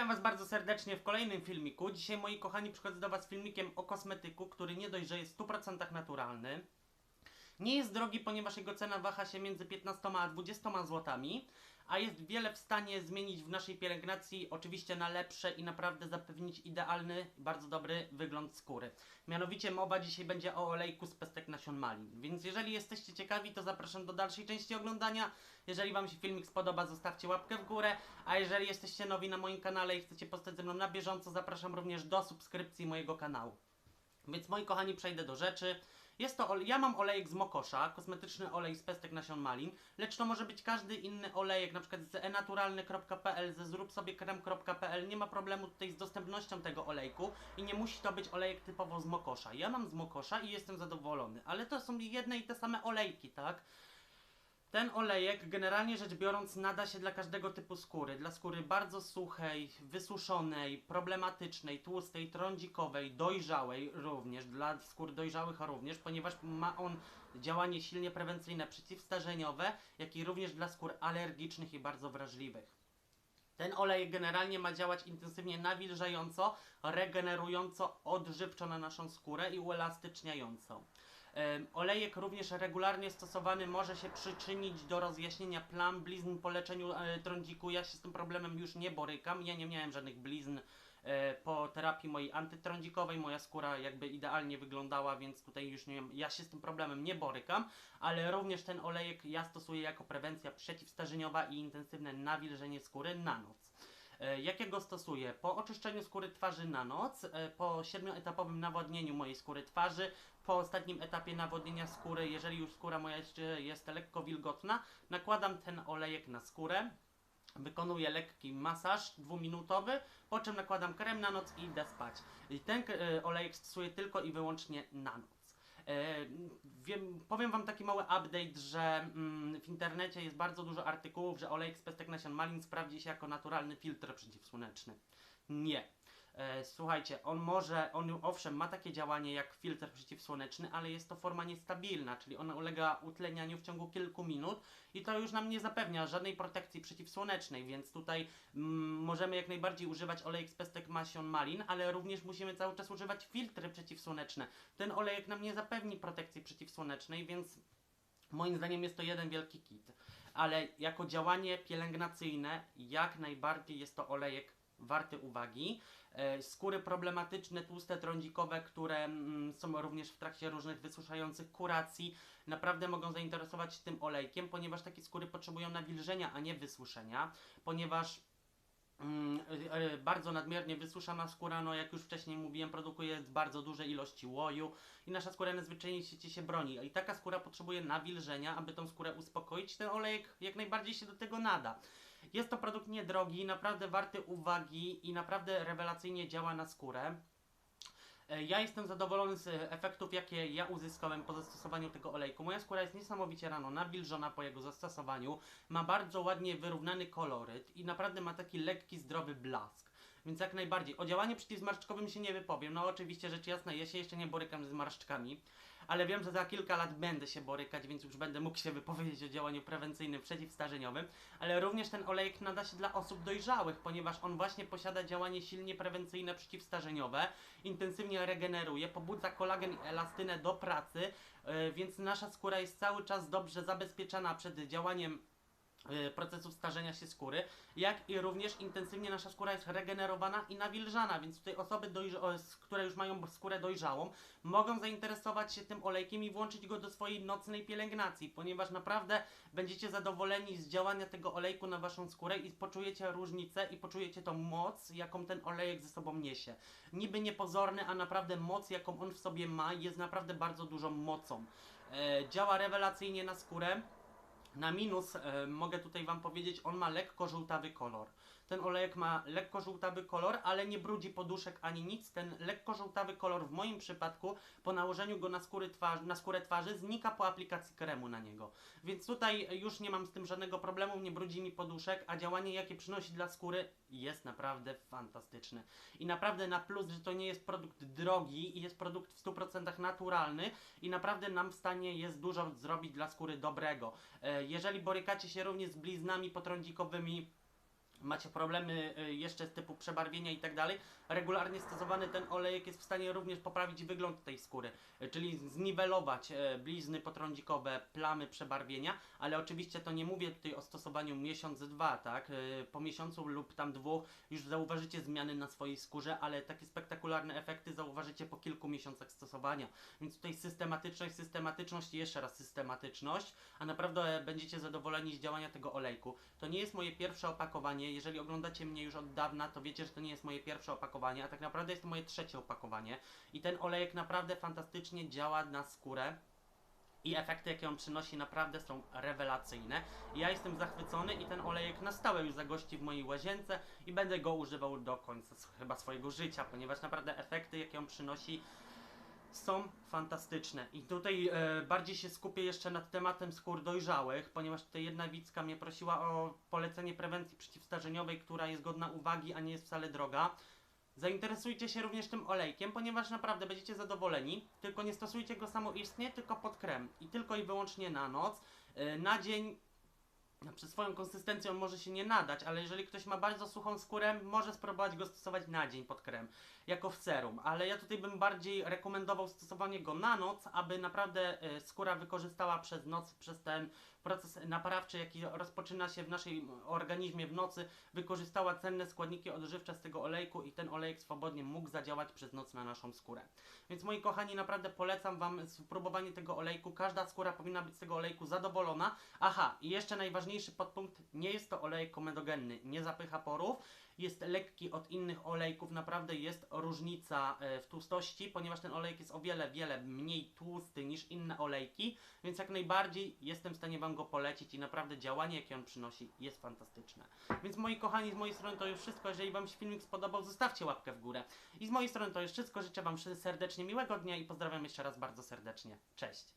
Witam Was bardzo serdecznie w kolejnym filmiku. Dzisiaj, moi kochani, przychodzę do Was z filmikiem o kosmetyku, który nie dość, że jest w 100% naturalny. Nie jest drogi, ponieważ jego cena waha się między 15 a 20 złotami, a jest wiele w stanie zmienić w naszej pielęgnacji, oczywiście na lepsze i naprawdę zapewnić idealny, bardzo dobry wygląd skóry. Mianowicie mowa dzisiaj będzie o olejku z pestek nasion malin. Więc jeżeli jesteście ciekawi, to zapraszam do dalszej części oglądania. Jeżeli Wam się filmik spodoba, zostawcie łapkę w górę, a jeżeli jesteście nowi na moim kanale i chcecie postać ze mną na bieżąco, zapraszam również do subskrypcji mojego kanału. Więc moi kochani, przejdę do rzeczy. Jest to, ole- ja mam olejek z Mokosza, kosmetyczny olej z pestek nasion malin, lecz to może być każdy inny olejek, na przykład z enaturalny.pl, ze zrób sobie krem.pl, nie ma problemu tutaj z dostępnością tego olejku i nie musi to być olejek typowo z Mokosza. Ja mam z Mokosza i jestem zadowolony, ale to są jedne i te same olejki, tak? Ten olejek, generalnie rzecz biorąc, nada się dla każdego typu skóry. Dla skóry bardzo suchej, wysuszonej, problematycznej, tłustej, trądzikowej, dojrzałej również, dla skór dojrzałych również, ponieważ ma on działanie silnie prewencyjne, przeciwstarzeniowe, jak i również dla skór alergicznych i bardzo wrażliwych. Ten olej generalnie ma działać intensywnie nawilżająco, regenerująco, odżywczo na naszą skórę i uelastyczniająco. Olejek również regularnie stosowany może się przyczynić do rozjaśnienia plam, blizn po leczeniu e, trądziku. Ja się z tym problemem już nie borykam. Ja nie miałem żadnych blizn e, po terapii mojej antytrądzikowej. Moja skóra jakby idealnie wyglądała, więc tutaj już nie wiem, ja się z tym problemem nie borykam, ale również ten olejek ja stosuję jako prewencja przeciwstarzeniowa i intensywne nawilżenie skóry na noc. E, Jakiego stosuję? Po oczyszczeniu skóry twarzy na noc, e, po 7-etapowym nawodnieniu mojej skóry twarzy, po ostatnim etapie nawodnienia skóry, jeżeli już skóra moja jest lekko wilgotna, nakładam ten olejek na skórę. Wykonuję lekki masaż dwuminutowy, po czym nakładam krem na noc i idę spać. I ten e, olejek stosuję tylko i wyłącznie na noc. E, wiem, powiem Wam taki mały update, że mm, w internecie jest bardzo dużo artykułów, że olejek z pestek nasion malin sprawdzi się jako naturalny filtr przeciwsłoneczny. Nie. E, słuchajcie, on może, on owszem ma takie działanie jak filtr przeciwsłoneczny, ale jest to forma niestabilna, czyli ona ulega utlenianiu w ciągu kilku minut i to już nam nie zapewnia żadnej protekcji przeciwsłonecznej, więc tutaj mm, możemy jak najbardziej używać olejek z pestek nasion malin, ale również musimy cały czas używać filtry przeciwsłoneczne. Ten olejek nam nie zapewni protekcji przeciwsłonecznej, więc Moim zdaniem jest to jeden wielki kit, ale jako działanie pielęgnacyjne jak najbardziej jest to olejek warty uwagi. E, skóry problematyczne, tłuste, trądzikowe, które mm, są również w trakcie różnych wysuszających kuracji, naprawdę mogą zainteresować się tym olejkiem, ponieważ takie skóry potrzebują nawilżenia, a nie wysuszenia, ponieważ Mm, e, e, bardzo nadmiernie wysuszana skóra, no jak już wcześniej mówiłem, produkuje bardzo duże ilości łoju i nasza skóra najzwyczajniej świecie się broni. I taka skóra potrzebuje nawilżenia, aby tą skórę uspokoić. Ten olejek jak najbardziej się do tego nada. Jest to produkt niedrogi, naprawdę warty uwagi i naprawdę rewelacyjnie działa na skórę. E, Ja jestem zadowolony z efektów, jakie ja uzyskałem po zastosowaniu tego olejku. Moja skóra jest niesamowicie rano nawilżona po jego zastosowaniu. Ma bardzo ładnie wyrównany koloryt i naprawdę ma taki lekki, zdrowy blask. Więc jak najbardziej. O działaniu przeciwzmarszczkowym się nie wypowiem. No oczywiście rzecz jasna, ja się jeszcze nie borykam z marszczkami, ale wiem, że za kilka lat będę się borykać, więc już będę mógł się wypowiedzieć o działaniu prewencyjnym, przeciwstarzeniowym. Ale również ten olejek nada się dla osób dojrzałych, ponieważ on właśnie posiada działanie silnie prewencyjne, przeciwstarzeniowe, intensywnie regeneruje, pobudza kolagen i elastynę do pracy, yy, więc nasza skóra jest cały czas dobrze zabezpieczona przed działaniem procesów starzenia się skóry, jak i również intensywnie nasza skóra jest regenerowana i nawilżana, więc tutaj osoby, które już mają skórę dojrzałą, mogą zainteresować się tym olejkiem i włączyć go do swojej nocnej pielęgnacji, ponieważ naprawdę będziecie zadowoleni z działania tego olejku na waszą skórę i poczujecie różnicę i poczujecie tą moc, jaką ten olejek ze sobą niesie. Niby niepozorny, a naprawdę moc, jaką on w sobie ma, jest naprawdę bardzo dużą mocą. E, działa rewelacyjnie na skórę. Na minus e, mogę tutaj Wam powiedzieć, on ma lekko żółtawy kolor. Ten olejek ma lekko żółtawy kolor, ale nie brudzi poduszek ani nic. Ten lekko żółtawy kolor w moim przypadku po nałożeniu go na, skóry twarzy, na skórę twarzy znika po aplikacji kremu na niego. Więc tutaj już nie mam z tym żadnego problemu, nie brudzi mi poduszek, a działanie jakie przynosi dla skóry jest naprawdę fantastyczne. I naprawdę na plus, że to nie jest produkt drogi i jest produkt w 100% naturalny i naprawdę nam w stanie jest dużo zrobić dla skóry dobrego. E, Jeżeli borykacie się również z bliznami potrądzikowymi, macie problemy y, jeszcze z typu przebarwienia i tak dalej, regularnie stosowany ten olejek jest w stanie również poprawić wygląd tej skóry, y, czyli zniwelować y, blizny potrądzikowe, plamy przebarwienia, ale oczywiście to nie mówię tutaj o stosowaniu miesiąc, dwa, tak? Po miesiącu lub tam dwóch już zauważycie zmiany na swojej skórze, ale takie spektakularne efekty zauważycie po kilku miesiącach stosowania. Więc tutaj systematyczność, systematyczność i jeszcze raz systematyczność, a naprawdę będziecie zadowoleni z działania tego olejku. To nie jest moje pierwsze opakowanie. Jeżeli oglądacie mnie już od dawna, to wiecie, że to nie jest moje pierwsze opakowanie, a tak naprawdę jest to moje trzecie opakowanie. I ten olejek naprawdę fantastycznie działa na skórę. I efekty, jakie on przynosi, naprawdę są rewelacyjne. Ja jestem zachwycony i ten olejek na stałe już zagości w mojej łazience i będę go używał do końca chyba swojego życia, ponieważ naprawdę efekty, jakie on przynosi, są fantastyczne. I tutaj e, bardziej się skupię jeszcze nad tematem skór dojrzałych, ponieważ tutaj jedna widzka mnie prosiła o polecenie prewencji przeciwstarzeniowej, która jest godna uwagi, a nie jest wcale droga. Zainteresujcie się również tym olejkiem, ponieważ naprawdę będziecie zadowoleni. Tylko nie stosujcie go samoistnie, tylko pod krem. I tylko i wyłącznie na noc. E, Na dzień przez swoją konsystencję on może się nie nadać, ale jeżeli ktoś ma bardzo suchą skórę, może spróbować go stosować na dzień pod krem, jako w serum. Ale ja tutaj bym bardziej rekomendował stosowanie go na noc, aby naprawdę e, skóra wykorzystała przez noc, przez ten proces naprawczy, jaki rozpoczyna się w naszym organizmie w nocy, wykorzystała cenne składniki odżywcze z tego olejku i ten olejek swobodnie mógł zadziałać przez noc na naszą skórę. Więc moi kochani, naprawdę polecam Wam spróbowanie tego olejku. Każda skóra powinna być z tego olejku zadowolona. Aha, i jeszcze najważniejszy podpunkt, nie jest to olejek komedogenny, nie zapycha porów, jest lekki od innych olejków, naprawdę jest różnica e, w tłustości, ponieważ ten olejek jest o wiele, wiele mniej tłusty niż inne olejki, więc jak najbardziej jestem w stanie Wam go polecić i naprawdę działanie, jakie on przynosi, jest fantastyczne. Więc moi kochani, z mojej strony to już wszystko. Jeżeli Wam się filmik spodobał, zostawcie łapkę w górę. I z mojej strony to już wszystko. Życzę Wam serdecznie miłego dnia i pozdrawiam jeszcze raz bardzo serdecznie. Cześć!